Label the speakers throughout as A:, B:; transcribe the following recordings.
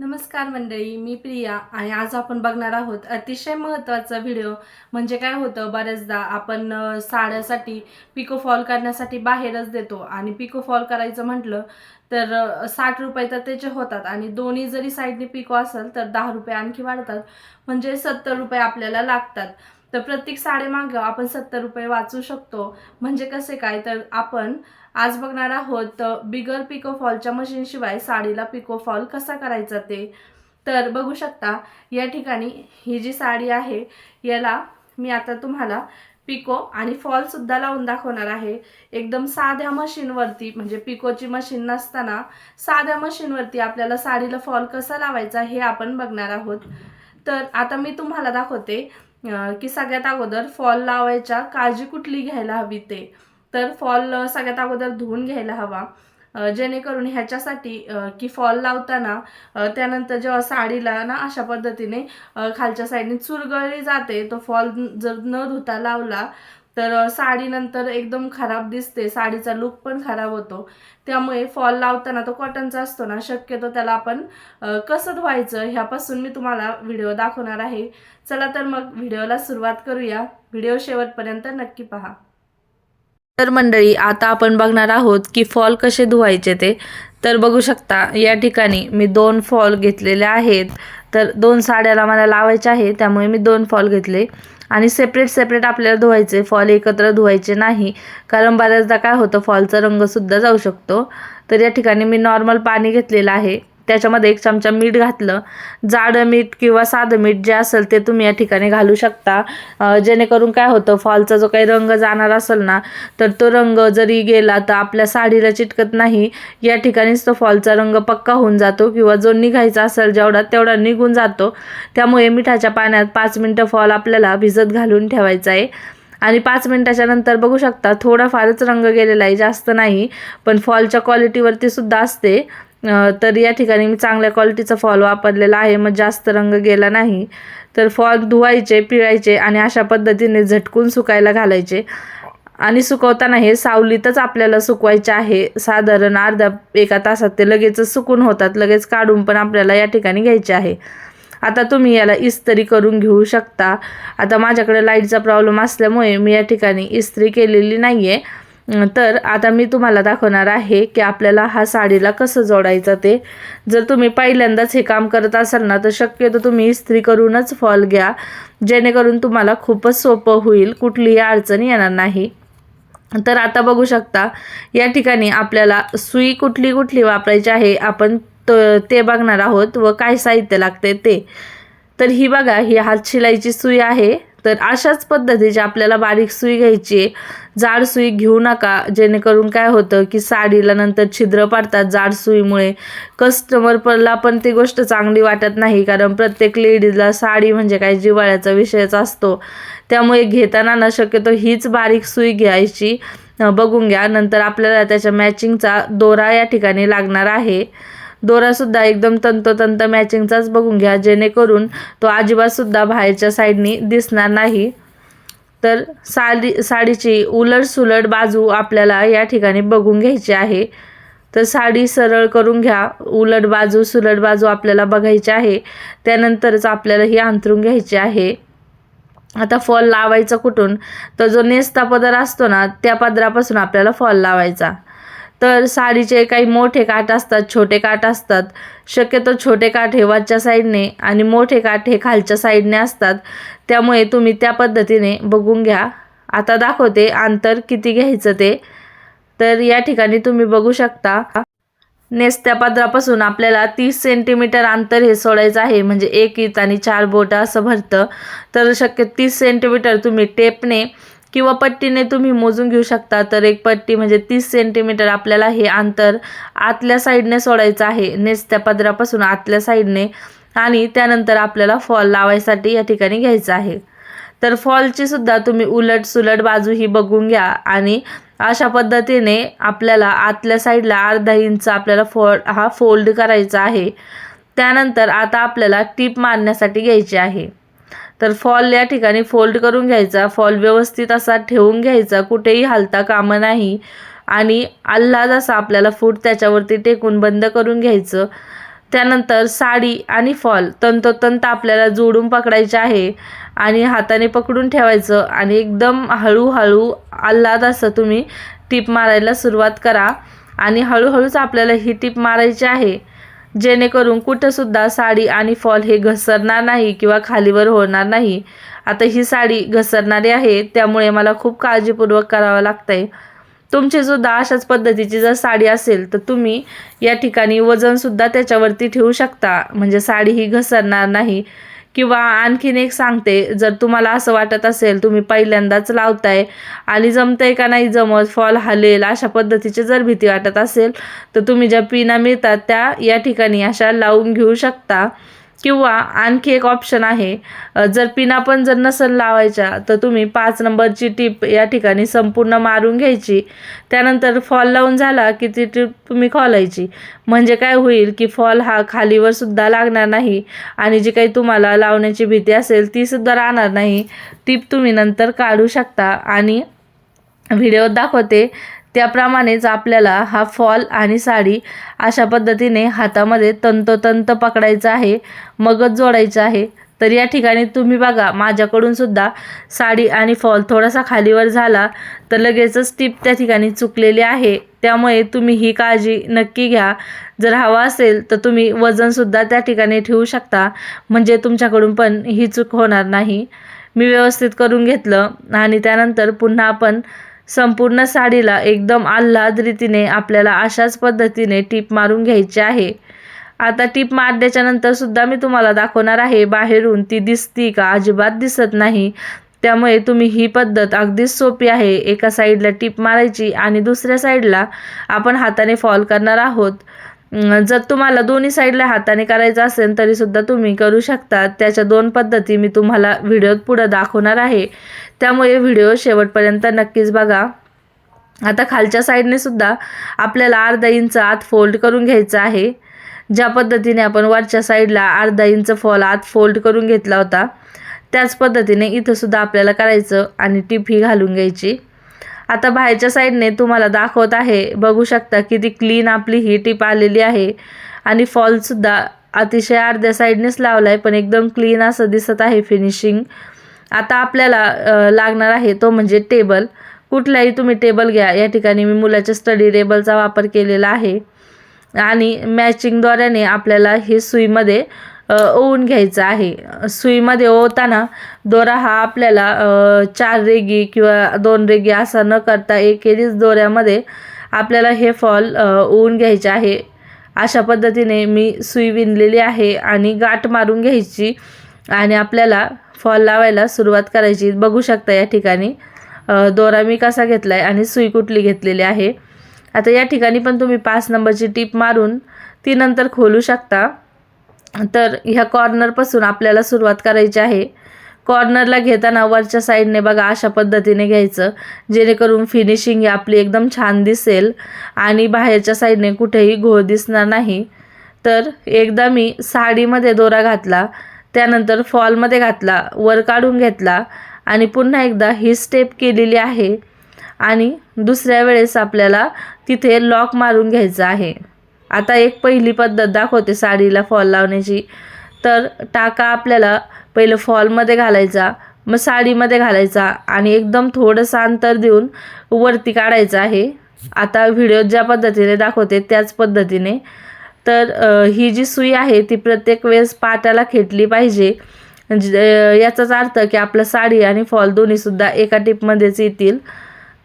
A: नमस्कार मंडळी मी प्रिया आणि आज आपण बघणार आहोत अतिशय महत्त्वाचा व्हिडिओ म्हणजे काय होतं बऱ्याचदा आपण साड्यासाठी पिको फॉल करण्यासाठी बाहेरच देतो आणि पिको फॉल करायचं म्हटलं तर साठ रुपये तर त्याचे होतात आणि दोन्ही जरी साईडने पिको असेल तर दहा रुपये आणखी वाढतात. म्हणजे सत्तर रुपये आपल्याला लागतात. तर प्रत्येक साडेमागं आपण सत्तर रुपये वाचू शकतो. म्हणजे कसे काय? तर आपण आज बघणार आहोत बिगर पिको फॉलच्या मशीनशिवाय साडीला पिको फॉल कसा करायचा ते. तर बघू शकता या ठिकाणी ही जी साडी आहे याला मी आता तुम्हाला पिको आणि फॉल सुद्धा लावून दाखवणार आहे. एकदम साध्या मशीनवरती म्हणजे पिकोची मशीन नसताना साध्या मशीनवरती आपल्याला साडीला फॉल कसा लावायचा हे आपण बघणार आहोत. तर आता मी तुम्हाला दाखवते की सगळ्यात अगोदर फॉल लावायच्या काळजी कुठली घ्यायला हवी ते. तर फॉल सगळ्यात अगोदर धुवून घ्यायला हवा. जेणेकरून ह्याच्यासाठी की फॉल लावताना त्यानंतर जेव्हा साडीला ना अशा पद्धतीने खालच्या साईडने चुरगळली जाते तो फॉल जर न धुता लावला तर साडीनंतर एकदम खराब दिसते. साडीचा लुक पण खराब होतो. त्यामुळे फॉल लावताना तो कॉटनचा असतो ना शक्यतो त्याला आपण कसं धुवायचं ह्यापासून मी तुम्हाला व्हिडिओ दाखवणार आहे. चला तर मग व्हिडिओला सुरुवात करूया. व्हिडिओ शेवटपर्यंत नक्की पहा. तर मंडळी आता आपण बघणार आहोत की फॉल कसे धुवायचे ते. तर बघू शकता या ठिकाणी मी दोन फॉल घेतलेले आहेत. तर दोन साड्याला मला लावायच्या आहे त्यामुळे मी दोन फॉल घेतले. आणि सेपरेट सेपरेट आपल्याला धुवायचे फॉल एकत्र धुवायचे नाही. कारण बऱ्याचदा काय होतं फॉलचा रंगसुद्धा जाऊ शकतो. तर या ठिकाणी मी नॉर्मल पाणी घेतलेलं आहे. त्याच्यामध्ये एक चमचा मीठ घातलं. जाडं मीठ किंवा साधं मीठ जे असेल ते तुम्ही या ठिकाणी घालू शकता. जेणेकरून काय होतं फॉलचा जो काही रंग जाणार असेल ना तर तो रंग जरी गेला तर आपल्या साडीला चिटकत नाही. या ठिकाणीच तो फॉलचा रंग पक्का होऊन जातो किंवा जो निघायचा असेल जेवढा तेवढा निघून जातो. त्यामुळे मिठाच्या पाण्यात पाच मिनटं फॉल आपल्याला भिजत घालून ठेवायचा आहे. आणि पाच मिनटाच्या नंतर बघू शकता थोडाफारच रंग गेलेला आहे जास्त नाही पण फॉलच्या क्वालिटीवरती सुद्धा असते. तर या ठिकाणी मी चांगल्या क्वालिटीचा फॉल वापरलेला आहे. मग जास्त रंग गेला नाही. तर फॉल धुवायचे पिळायचे आणि अशा पद्धतीने झटकून सुकायला घालायचे. आणि सुकवताना हे सावलीतच आपल्याला सुकवायचे आहे. साधारण अर्ध्या एका तासात ते लगेचच सुकून होतात. लगेच काढून पण आपल्याला या ठिकाणी घ्यायचे आहे. आता तुम्ही याला इस्त्री करून घेऊ शकता. आता माझ्याकडे लाईटचा प्रॉब्लेम असल्यामुळे मी या ठिकाणी इस्त्री केलेली नाही आहे तर आता मी तुम्हाला दाखवणार आहे की आपल्याला हा साडीला कसं जोडायचं ते. जर तुम्ही पहिल्यांदाच हे काम करत असाल ना तर शक्यतो तुम्ही इस्त्री करूनच फॉल घ्या. जेणेकरून तुम्हाला खूपच सोपं होईल कुठलीही अडचण येणार नाही. तर आता बघू शकता या ठिकाणी आपल्याला सुई कुठली कुठली वापरायची आहे आपण ते बघणार आहोत व काय साहित्य लागते ते. तर ही बघा ही हात शिलाईची सुई आहे. तर अशाच पद्धतीची आपल्याला बारीक सुई घ्यायची आहे. जाड सुई घेऊ नका. जेणेकरून काय होतं की साडीला नंतर छिद्र पडतात जाड सुईमुळे. कस्टमरला पण ती गोष्ट चांगली वाटत नाही. कारण प्रत्येक लेडीजला साडी म्हणजे काय जिव्हाळ्याचा विषयच असतो. त्यामुळे घेताना ना शक्यतो हीच बारीक सुई घ्यायची. बघून घ्या. नंतर आपल्याला त्याच्या मॅचिंगचा दोरा या ठिकाणी लागणार आहे. दोरासुद्धा एकदम तंतोतंत मॅचिंगचाच बघून घ्या. जेणेकरून तो अजिबातसुद्धा बाहेरच्या साईडनी दिसणार नाही. तर साडी साडीची उलट सुलट बाजू आपल्याला या ठिकाणी बघून घ्यायची आहे. तर साडी सरळ करून घ्या. उलट बाजू सुलट बाजू आपल्याला बघायची आहे. त्यानंतरच आपल्याला ही अंथरून घ्यायची आहे. आता फॉल लावायचा कुठून? तर जो नेसता पदर असतो ना त्या पदरापासून आपल्याला फॉल लावायचा. तर साडीचे काही मोठे काठ असतात छोटे काठ असतात. शक्यतो छोटे काठ हे वरच्या साईडने आणि मोठे काठ हे खालच्या साईडने असतात. त्यामुळे तुम्ही त्या पद्धतीने बघून घ्या. आता दाखवते अंतर किती घ्यायचं ते. तर या ठिकाणी तुम्ही बघू शकता. नेसत्या पदरापासून आपल्याला तीस सेंटीमीटर अंतर हे सोडायचं आहे. म्हणजे एक इत आणि चार बोटं असं भरतं. तर शक्य तीस सेंटीमीटर तुम्ही टेपने किंवा पट्टीने तुम्ही मोजून घेऊ शकता तर एक पट्टी म्हणजे तीस सेंटीमीटर आपल्याला हे अंतर आतल्या साईडने सोडायचं आहे. नेसत्या पदरापासून आतल्या साईडने आणि त्यानंतर आपल्याला फॉल लावायसाठी या ठिकाणी घ्यायचं आहे. तर फॉलची सुद्धा तुम्ही उलट सुलट बाजू ही बघून घ्या आणि अशा पद्धतीने आपल्याला आतल्या साईडला अर्धा इंच आपल्याला फॉल हा फोल्ड करायचा आहे. त्यानंतर आता आपल्याला टीप मारण्यासाठी घ्यायची आहे. तर फॉल या ठिकाणी फोल्ड करून घ्यायचा. फॉल व्यवस्थित असा ठेवून घ्यायचा. कुठेही हलता कामं नाही. आणि आल्हाद असा आपल्याला फूट त्याच्यावरती टेकून बंद करून घ्यायचं. त्यानंतर साडी आणि फॉल तंतोतंत आपल्याला जोडून पकडायचे आहे. आणि हाताने पकडून ठेवायचं. आणि एकदम हळूहळू आल्हाद असं तुम्ही टीप मारायला सुरुवात करा. आणि हळूहळूच आपल्याला ही टीप मारायची आहे. जेणेकरून कुठंसुद्धा साडी आणि फॉल हे घसरणार नाही किंवा खालीवर होणार नाही. आता ही साडी घसरणारी आहे त्यामुळे मला खूप काळजीपूर्वक करावं लागतं आहे तुमचीसुद्धा अशाच पद्धतीची जर साडी असेल तर तुम्ही या ठिकाणी वजनसुद्धा त्याच्यावरती ठेवू शकता. म्हणजे साडी ही घसरणार नाही. किंवा आणखीन एक सांगते जर तुम्हाला असं वाटत असेल तुम्ही पहिल्यांदाच लावताय आणि जमतंय का नाही जमत फॉल हलेल अशा पद्धतीची जर भीती वाटत असेल तर तुम्ही ज्या पिना मिळतात त्या या ठिकाणी अशा लावून घेऊ शकता. किंवा आणखी एक ऑप्शन आहे. जर पिना पण जर नसेल लावायच्या तर तुम्ही पाच नंबरची टीप या ठिकाणी संपूर्ण मारून घ्यायची. त्यानंतर फॉल लावून झाला की ती टीप तुम्ही खोलायची. म्हणजे काय होईल की फॉल हा खालीवर सुद्धा लागणार नाही आणि जी काही तुम्हाला लावण्याची भीती असेल ती सुद्धा राहणार नाही. टीप तुम्ही नंतर काढू शकता आणि व्हिडिओ दाखवते. त्याप्रमाणेच आपल्याला हा फॉल आणि साडी अशा पद्धतीने हातामध्ये तंतोतंत पकडायचं आहे मगच जोडायचं आहे. तर या ठिकाणी तुम्ही बघा माझ्याकडून सुद्धा साडी आणि फॉल थोडासा खालीवर झाला तर लगेचच टीप त्या ठिकाणी चुकलेली आहे. त्यामुळे तुम्ही ही काळजी नक्की घ्या. जर हवा असेल तर तुम्ही वजनसुद्धा त्या ठिकाणी ठेवू शकता. म्हणजे तुमच्याकडून पण ही चूक होणार नाही. मी व्यवस्थित करून घेतलं आणि त्यानंतर पुन्हा आपण संपूर्ण साडीला एकदम आल्हाद रीतीने आपल्याला अशाच पद्धतीने टीप मारून घ्यायची आहे. आता टीप मारल्याच्या नंतर सुद्धा मी तुम्हाला दाखवणार आहे बाहेरून ती दिसती का अजिबात दिसत नाही. त्यामुळे तुम्ही ही पद्धत अगदीच सोपी आहे. एका साईडला टीप मारायची आणि दुसऱ्या साईडला आपण हाताने फॉल करणार आहोत. जर तुम्हाला दोन्ही साईडला हाताने करायचं असेल तरी सुद्धा तुम्ही करू शकता. त्याच्या दोन पद्धती मी तुम्हाला व्हिडिओत पुढं दाखवणार आहे. त्यामुळे व्हिडिओ शेवटपर्यंत नक्कीच बघा. आता खालच्या साईडने सुद्धा आपल्याला अर्धा इंच आत फोल्ड करून घ्यायचं आहे. ज्या पद्धतीने आपण वरच्या साईडला अर्धा इंच फॉल आत फोल्ड करून घेतला होता त्याच पद्धतीने इथंसुद्धा आपल्याला करायचं आणि टिप ही घालून घ्यायची. आता बाहेरच्या साईडने तुम्हाला दाखवत आहे. बघू शकता किती क्लीन आपली ही टीप आलेली आहे. आणि फॉलसुद्धा अतिशय अर्ध्या साईडनेच लावला आहे पण एकदम क्लीन असं दिसत आहे फिनिशिंग आता आपल्याला लागणार आहे तो म्हणजे टेबल कुठलाही तुम्ही टेबल घ्या. या ठिकाणी मी मुलाच्या स्टडी टेबलचा वापर केलेला आहे. आणि मॅचिंग दोऱ्याने आपल्याला हे सुईमध्ये ओवून घ्यायचं आहे. सुईमध्ये ओवताना दोरा हा आपल्याला चार रेगी किंवा दोन रेगी असा न करता एकेरीच दोऱ्यामध्ये आपल्याला हे फॉल ओवून घ्यायचे आहे. अशा पद्धतीने मी सुई विणलेली आहे आणि गाठ मारून घ्यायची आणि आपल्याला फॉल लावायला सुरुवात करायची. बघू शकता या ठिकाणी दोरा मी कसा घेतला आहे आणि सुई कुठली घेतलेली आहे. आता या ठिकाणी पण तुम्ही पाच नंबरची टीप मारून ती नंतर खोलू शकता. तर ह्या कॉर्नरपासून आपल्याला सुरुवात करायची आहे. कॉर्नरला घेताना वरच्या साईडने बघा अशा पद्धतीने घ्यायचं. जेणेकरून फिनिशिंग ही आपली एकदम छान दिसेल आणि बाहेरच्या साईडने कुठेही घोळ दिसणार नाही. तर एकदा मी साडीमध्ये दोरा घातला त्यानंतर फॉलमध्ये घातला वर काढून घेतला आणि पुन्हा एकदा ही स्टेप केलेली आहे. आणि दुसऱ्या वेळेस आपल्याला तिथे लॉक मारून घ्यायचं आहे. आता एक पहिली पद्धत दाखवते साडीला फॉल लावण्याची. तर टाका आपल्याला पहिलं फॉलमध्ये घालायचा मग साडीमध्ये घालायचा आणि एकदम थोडंसं अंतर देऊन वरती काढायचं आहे. आता व्हिडिओ ज्या पद्धतीने दाखवते त्याच पद्धतीने. तर ही जी सुई आहे ती प्रत्येक वेळेस पाट्याला खेटली पाहिजे. म्हणजे, याचाच अर्थ की आपलं साडी आणि फॉल दोन्हीसुद्धा एका टिपमध्येच येतील.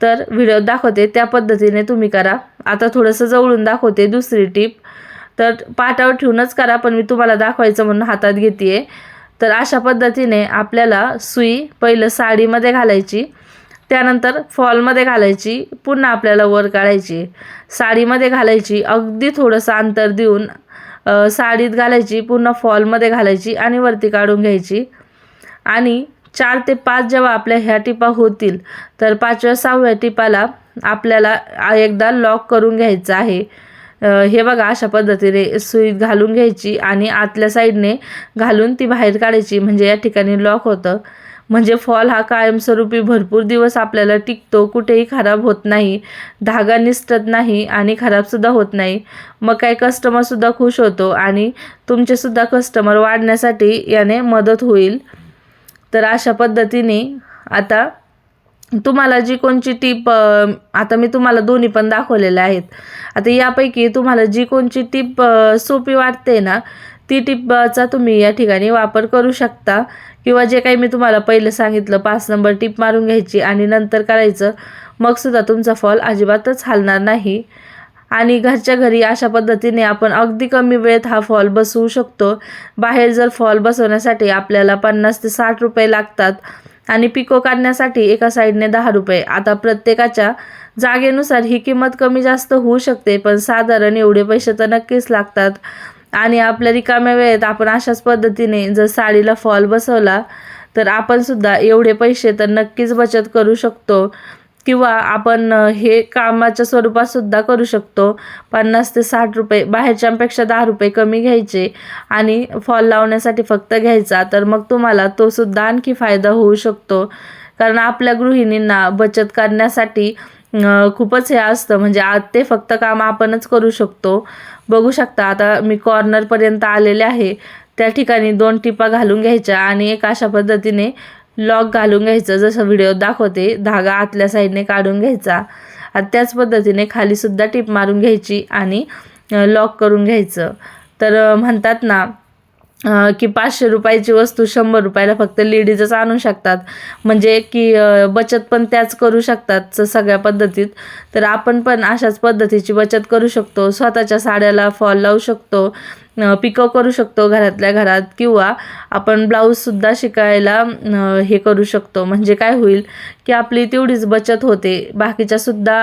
A: तर व्हिडिओ दाखवते. त्या पद्धतीने तुम्ही करा. आता थोडंसं जवळून दाखवते दुसरी टीप तर पाटावर ठेवूनच करा पण मी तुम्हाला दाखवायचं म्हणून हातात घेते तर अशा पद्धतीने आपल्याला सुई पहिलं साडीमध्ये घालायची. त्यानंतर फॉलमध्ये घालायची. पुन्हा आपल्याला वर काढायची. साडीमध्ये घालायची. अगदी थोडंसं अंतर देऊन साडीत घालायची. पुन्हा फॉलमध्ये घालायची आणि वरती काढून घ्यायची. आणि चार ते पाच जेव्हा आपल्या ह्या टिपा होतील तर पाचव्या सहाव्या टिपाला आपल्याला एकदा लॉक करून घ्यायचं आहे. हे बघा अशा पद्धतीने सुई घालून घ्यायची आणि आतल्या साईडने घालून ती बाहेर काढायची. म्हणजे या ठिकाणी लॉक होतं. म्हणजे फॉल हा कायमस्वरूपी भरपूर दिवस आपल्याला टिकतो कुठेही खराब होत नाही धागा निसटत नाही आणि खराबसुद्धा होत नाही. मग काय कस्टमरसुद्धा खुश होतो आणि तुमचेसुद्धा कस्टमर वाढण्यासाठी याने मदत होईल. तर अशा पद्धतीने आता तुम्हाला जी कोणची टीप आता मी तुम्हाला दोन्ही पण दाखवलेल्या आहेत. आता यापैकी तुम्हाला जी कोणची टीप सोपी वाटते ना ती टिपचा तुम्ही या ठिकाणी वापर करू शकता. किंवा जे काही मी तुम्हाला पहिलं सांगितलं पाच नंबर टीप मारून घ्यायची आणि नंतर करायचं मग सुद्धा तुमचा फॉल अजिबातच हलणार नाही. आणि घरच्या घरी अशा पद्धतीने आपण अगदी कमी वेळेत हा फॉल बसवू शकतो. बाहेर जर फॉल बसवण्यासाठी आपल्याला पन्नास ते साठ रुपये लागतात आणि पिको काढण्यासाठी एका साईडने दहा रुपये. आता प्रत्येकाच्या जागेनुसार ही किंमत कमी जास्त होऊ शकते पण साधारण एवढे पैसे तर नक्कीच लागतात. आणि आपल्या रिकाम्या वेळेत आपण अशाच पद्धतीने जर साडीला फॉल बसवला तर आपण सुद्धा एवढे पैसे तर नक्कीच बचत करू शकतो. किंवा आपण हे कामाच्या स्वरूपात सुद्धा करू शकतो. पन्नास ते साठ रुपये बाहेरच्यांपेक्षा दहा रुपये कमी घ्यायचे आणि फॉल लावण्यासाठी फक्त घ्यायचा तर मग तुम्हाला तो सुद्धा आणखी फायदा होऊ शकतो. कारण आपल्या गृहिणींना बचत करण्यासाठी खूपच हे असतं. म्हणजे आज ते फक्त काम आपणच करू शकतो. बघू शकता आता मी कॉर्नरपर्यंत आलेले आहे. त्या ठिकाणी दोन टिपा घालून घ्यायच्या आणि एक अशा पद्धतीने लॉक घालून घ्यायचं जसं व्हिडिओ दाखवते धागा आतल्या साईडने काढून घ्यायचा. आणि त्याच पद्धतीने खालीसुद्धा टिप मारून घ्यायची आणि लॉक करून घ्यायचं. तर म्हणतात ना की पाचशे रुपयाची वस्तू शंभर रुपयाला फक्त लेडीजच आणू शकतात. म्हणजे की बचत पण त्याच करू शकतात स- सगळ्या पद्धतीत. तर आपण पण अशाच पद्धतीची बचत करू शकतो. स्वतःच्या साड्याला फॉल लावू शकतो. पिकं करू शकतो घरातल्या घरात किंवा आपण ब्लाऊजसुद्धा शिकायला हे करू शकतो. म्हणजे काय होईल की आपली तेवढीच बचत होते. बाकीच्यासुद्धा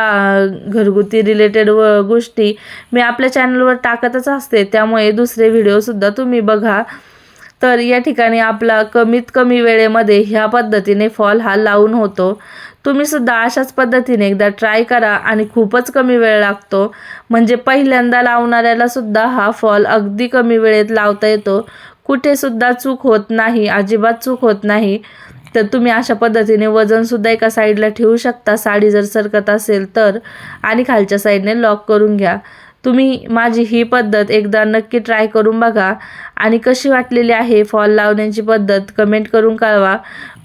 A: घरगुती रिलेटेड व गोष्टी मी आपल्या चॅनलवर टाकतच असते. त्यामुळे दुसरे व्हिडिओसुद्धा तुम्ही बघा. तर या ठिकाणी आपला कमीत कमी वेळेमध्ये ह्या पद्धतीने फॉल हा लावून होतो. तुम्ही सुद्धा अशाच पद्धतीने एकदा ट्राय करा आणि खूपच कमी वेळ लागतो. म्हणजे पहिल्यांदा लावणाऱ्याला सुद्धा हा फॉल अगदी कमी वेळेत लावता येतो. कुठे सुद्धा चूक होत नाही अजिबात चूक होत नाही. तर तुम्ही अशा पद्धतीने वजनसुद्धा एका साईडला ठेवू शकता. साडी जर सरकत असेल तर. आणि खालच्या साईडने लॉक करून घ्या. तुम्ही माझी ही पद्धत एकदा नक्की ट्राय करून बघा. आणि कशी वाटलेली आहे फॉल लावण्याची पद्धत कमेंट करून कळवा.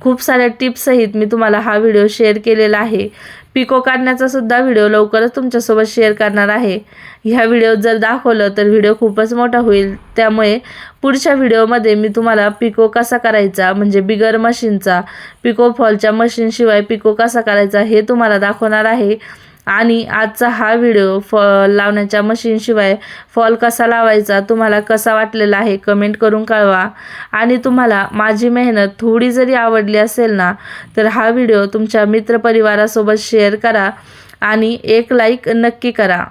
A: खूप साऱ्या टिप्ससहित मी तुम्हाला हा व्हिडिओ शेअर केलेला आहे. पिको काढण्याचा सुद्धा व्हिडिओ लवकरच तुमच्यासोबत शेअर करणार आहे. ह्या व्हिडिओत जर दाखवलं तर व्हिडिओ खूपच मोठा होईल. त्यामुळे पुढच्या व्हिडिओमध्ये मी तुम्हाला पिको कसा करायचा म्हणजे बिगर मशीनचा पिको फॉलच्या मशीनशिवाय पिको कसा करायचा हे तुम्हाला दाखवणार आहे. आणि आजचा हा व्हिडिओ फ लावण्याच्या मशीनशिवाय फॉल कसा लावायचा तुम्हाला कसा वाटलेला आहे कमेंट करून कळवा. आणि तुम्हाला माझी मेहनत थोडी जरी आवडली असेल ना तर हा व्हिडिओ तुमच्या मित्रपरिवारासोबत शेअर करा आणि एक लाईक नक्की करा.